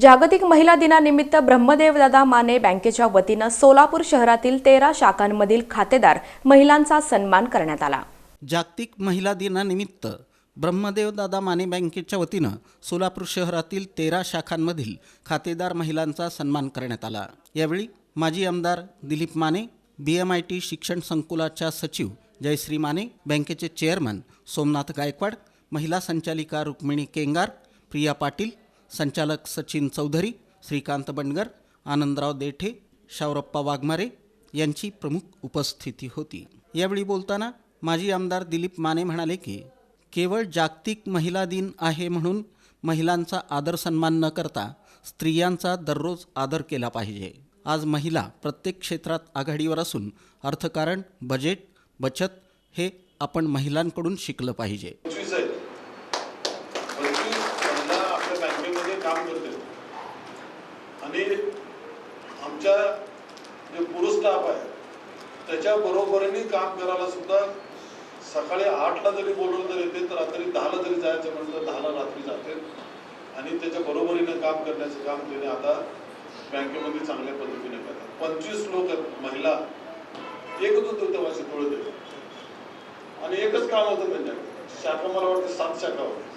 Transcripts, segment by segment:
जागतिक महिला दिनानिमित्त ब्रह्मदेवदादा माने बँकेच्या वतीनं सोलापूर शहरातील तेरा शाखांमधील खातेदार महिलांचा सन्मान करण्यात आला. जागतिक महिला दिनानिमित्त ब्रह्मदेवदादा माने बँकेच्या वतीनं सोलापूर शहरातील तेरा शाखांमधील खातेदार महिलांचा सन्मान करण्यात आला. यावेळी माजी आमदार Dilip Mane B M I T शिक्षण संकुलाच्या सचिव जयश्री माने बँकेचे चेअरमन सोमनाथ गायकवाड महिला संचालिका रुक्मिणी केंगार प्रिया पाटील संचालक सचिन चौधरी श्रीकांत बंडगर आनंदराव देठे शावरप्पा वाघमारे यांची प्रमुख उपस्थिती होती. यावेळी बोलताना माजी आमदार दिलीप माने म्हणाले की केवळ जागतिक महिला दिन आहे म्हणून महिलांचा आदर सन्मान न करता स्त्रियांचा दररोज आदर केला पाहिजे. आज महिला प्रत्येक क्षेत्रात आघाडीवर असून अर्थकारण बजेट बचत हे आपण महिलांकडून शिकलं पाहिजे पंचवीस आहेत पंचवीस महिला आपल्या बँकेमध्ये काम करते. आणि आमच्या जे पुरुष स्टाफ आहे त्याच्या बरोबरीने काम करायला सुद्धा सकाळी आठला जरी बोलवलं तर येते तर रात्री दहाला जरी जायचं म्हटलं तर दहाला रात्री जाते. आणि त्याच्या बरोबरीने काम करण्याचं काम त्याने आता बँकेमध्ये चांगल्या पद्धतीने करतात. पंचवीस लोक आहेत महिला. एकच होतं तेव्हा शिकवलं आणि एकच काम होतं त्यांच्याकडे. शाखा मला वाटतं सात शाखा होत्या.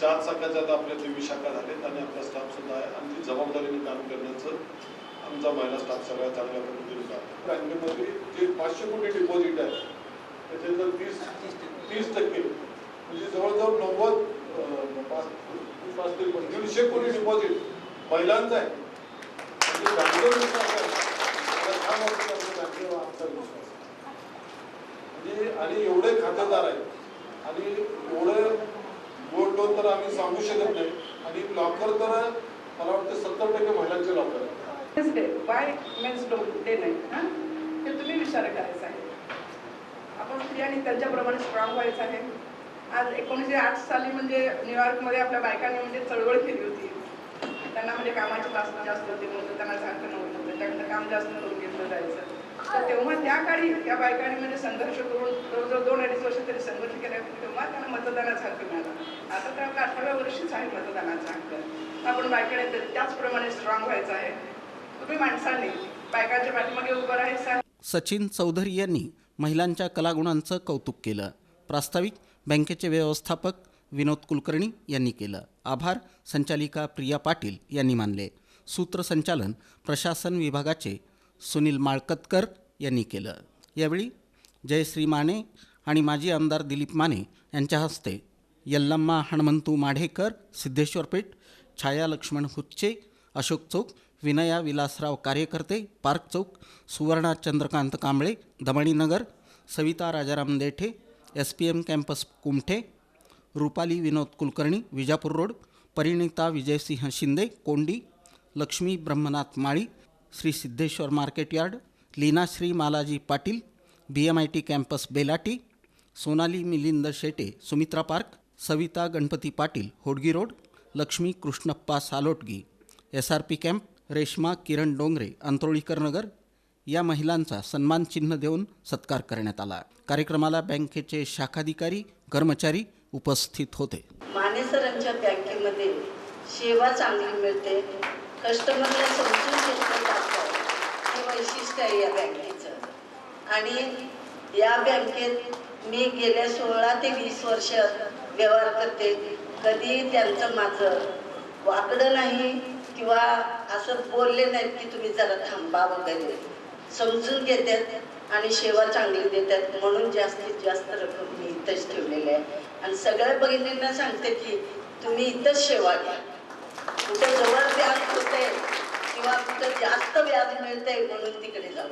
सात शाखाच्या आता आपल्या तेवीस शाखा झाल्यात आणि आपला स्टाफ सुद्धा आहे. आणि ती जबाबदारीने काम करण्याचं आमचा महिला स्टाफ सगळ्या चांगल्या पद्धतीने काम बँकेमध्ये जे पाचशे कोटी डिपॉझिट आहे त्याच्यातलं तीस तीस टक्के. म्हणजे जवळजवळ नव्वद पाच पाच तरी पण दीडशे कोटी डिपॉझिट महिलांचं आहे. म्हणजे बँकेवर विश्वास आहे. बँकेवर आमचा विश्वास म्हणजे आणि एवढे खातेदार आहेत. आणि एवढं गोल्ड लोन तर आम्ही सांगू शकत नाही. आणि लॉकर तर मला वाटतं सत्तर टक्के महिलांचे लॉकर आहे बाय मेन्स डो डे नाही हां? हे तुम्ही विचार करायचा आहे. आपण स्त्रियांनी त्यांच्याप्रमाणे स्ट्रॉंग व्हायचं आहे. आज एकोणीसशे आठ साली म्हणजे न्यूयॉर्कमध्ये आपल्या बायकांनी म्हणजे चळवळ केली होती. त्यांना म्हणजे कामाची तास जास्त होती म्हणून त्यांना सारखं नव्हतं त्याच्याकडनं काम जास्त करून घेतलं जायचं. तर तेव्हा त्या काळी त्या बायकांनी म्हणजे संघर्ष करून जवळजवळ दोन अडीच वर्ष तरी संघर्ष केला तेव्हा त्यांना मतदानाचा हक्क मिळाला. आता त्या अठराव्या वर्षीच आहे मतदानाचा हक्क. आपण बायकांनी त्या- त्याचप्रमाणे स्ट्रॉंग व्हायचं आहे. तुम्ही माणसांनी बायकांच्या पाठीमागे उभं राहायचं सचिन चौधरी यांनी महिलांच्या कलागुणांचं कौतुक केलं. प्रास्ताविक बँकेचे व्यवस्थापक विनोद कुलकर्णी यांनी केलं. आभार संचालिका प्रिया पाटील यांनी मानले. सूत्रसंचालन प्रशासन विभागाचे सुनील माळकतकर यांनी केलं. यावेळी जयश्री माने आणि माजी आमदार दिलीप माने यांच्या हस्ते यल्लम्मा हणमंतू माढेकर सिद्धेश्वर पेठ छाया लक्ष्मण हुच्चे अशोक चौक विनया विलासराव कार्यकर्ते park Chowk Suvarna Chandrakant Kamble Damaninagar Savita Rajaram Dethe S P M campus Kumthe Rupali Vinod Kulkarni Vijapur road Parinita Vijaysinh Shinde Kondi Laxmi Brahmanath Mali Shri Siddheshwar market yard Leenashri Malaji Patil B M I T campus Belati Sonali Milind Shete Sumitra park Savita Ganpati Patil Hodgi road Laxmi Krishnappa Salotgi S R P camp Reshma Kiran Dongre Antrolikar Nagar या महिलांचा सन्मान चिन्ह देऊन सत्कार करण्यात आला. कार्यक्रमाला बँकेचे शाखाधिकारी कर्मचारी उपस्थित होते. मानेसरांच्या बँकेमध्ये सेवा चांगली मिळते कस्टमरला समजून हे वैशिष्ट्य आहे या बँकेचं. आणि या बँकेत मी गेल्या सोळा ते वीस वर्ष व्यवहार करते. कधी त्यांचं माझं वाकडं नाही किंवा असं बोलले नाहीत की तुम्ही जरा थांबा वगैरे. समजून घेतात आणि सेवा चांगली देतात. म्हणून जास्तीत जास्त रक्कम मी इथंच ठेवलेली आहे. आणि सगळ्या बहिणींना सांगते की तुम्ही इथंच सेवा घ्या. कुठं जवळ व्याज होते किंवा कुठं जास्त व्याज मिळतंय म्हणून तिकडे जाऊ.